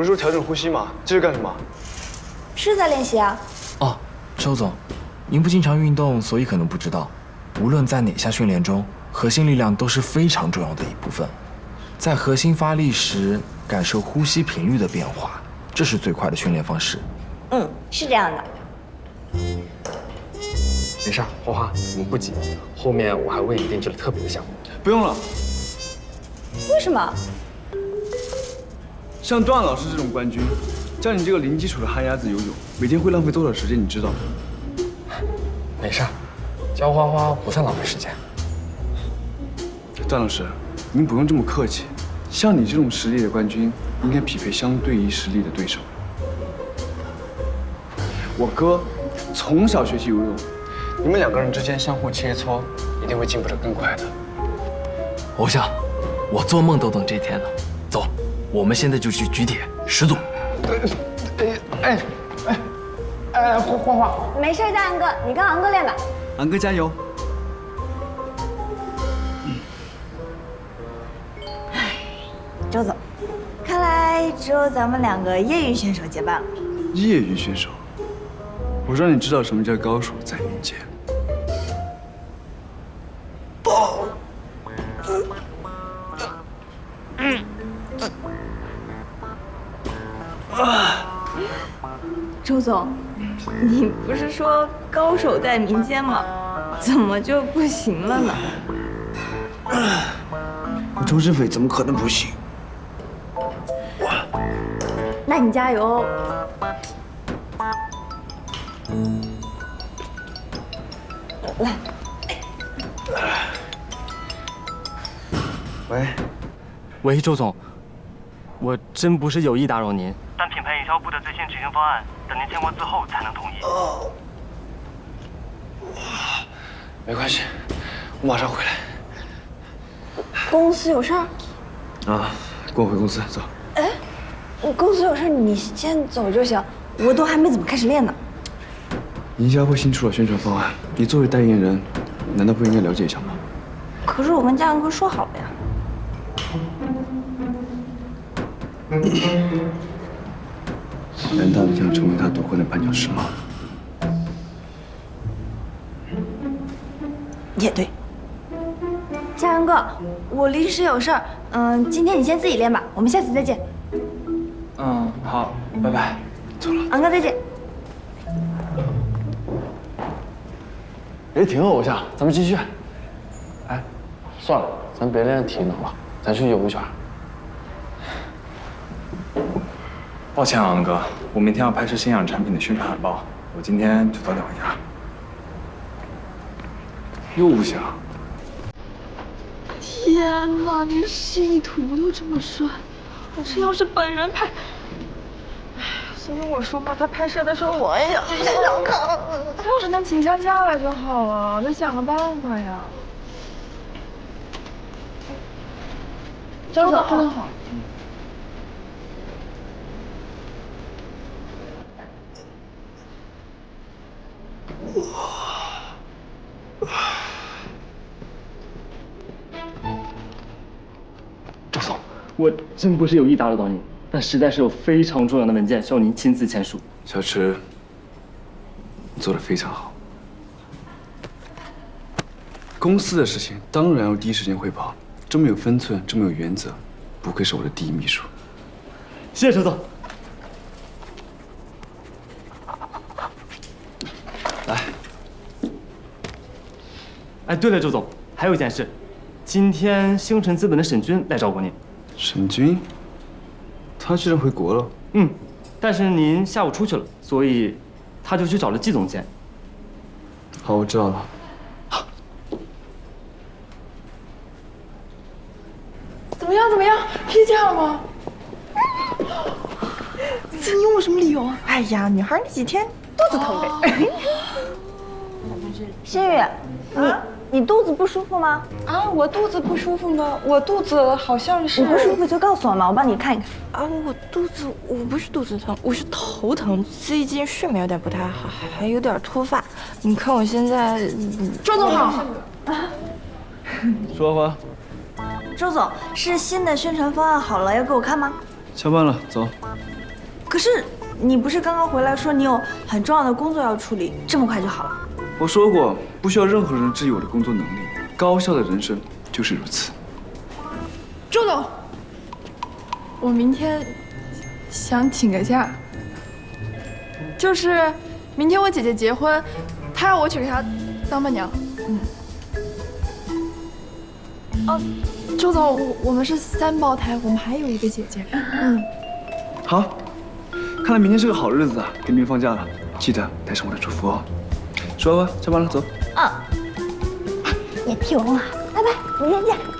不是说调整呼吸吗？这是干什么？是在练习啊。哦，周总，您不经常运动，所以可能不知道，无论在哪项训练中，核心力量都是非常重要的一部分。在核心发力时，感受呼吸频率的变化，这是最快的训练方式。嗯，是这样的。没事，花花，我们不急，后面我还为你定制了特别的项目。不用了，为什么？像段老师这种冠军，教你这个零基础的旱鸭子游泳，每天会浪费多少时间？你知道吗？没事儿，教花花不算浪费时间。段老师，您不用这么客气。像你这种实力的冠军，应该匹配相对于实力的对手。我哥从小学习游泳，你们两个人之间相互切磋，一定会进步得更快的。偶像，我做梦都等这天呢。走，我们现在就去举铁，石总。哎哎哎哎，花花花，没事，嘉阳哥，你跟昂哥练吧。昂哥加油！哎周总，看来只有咱们两个业余选手结伴了。业余选手，我让你知道什么叫高手在民间。周总，你不是说高手在民间吗？怎么就不行了呢？我周志伟怎么可能不行？那你加油哦。来，喂，喂，周总，我真不是有意打扰您，但品牌营销部的最新执行方案，等您签过字后才能同意。哦没关系，我马上回来。公司有事儿？啊，跟我回公司走。我公司有事儿，你先走就行。我都还没怎么开始练呢。营销部新出了宣传方案，你作为代言人，难道不应该了解一下吗？可是我跟嘉阳哥说好了呀。难道你想成为他夺冠的绊脚石吗？也对。嘉阳哥，我临时有事儿，嗯，今天你先自己练吧，我们下次再见。嗯，好，拜拜。走了昂哥再见。别停，偶像，咱们继续。哎，算了，咱别练体能了，咱去游一圈。抱歉啊，昂哥，我明天要拍摄新氧产品的宣传海报，我今天就早点回家。又不行？天哪，连示意图都这么顺，这要是本人拍，哎，所以我说嘛，他拍摄的时候我也想想看，他要是能请假下来就好了，得想个办法呀。张总，真好。周总，我真不是有意打扰到您，但实在是有非常重要的文件需要您亲自签署。小池，你做的非常好。公司的事情当然要第一时间汇报，这么有分寸，这么有原则，不愧是我的第一秘书。谢谢陈总。来，哎，对了，周总，还有一件事，今天星辰资本的沈军来找过您。沈军，他居然回国了。嗯，但是您下午出去了，所以他就去找了季总监。好，我知道了。怎么样？怎么样？批假了吗？你问我什么理由啊？哎呀，女孩那几天肚子疼呗。心雨，你你肚子不舒服吗？啊，我肚子不舒服吗？我肚子好像是你不舒服就告诉我嘛，我帮你看一看。啊，我肚子我不是肚子疼，我是头疼，最近睡眠有点不太好，还还有点脱发。你看我现在，周总好。啊说吧。周总，是新的宣传方案好了，要给我看吗？下班了，走。可是你不是刚刚回来说你有很重要的工作要处理，这么快就好了？我说过，不需要任何人质疑我的工作能力。高效的人生就是如此。周总，我明天想请个假，就是明天我姐姐结婚，她要我去给她当伴娘。嗯。哦，周总，我我们是三胞胎，我们还有一个姐姐。嗯。好，看来明天是个好日子啊，给你们放假了，记得带上我的祝福哦。说吧，下班了，走。嗯，也替我问好，拜拜，明天见。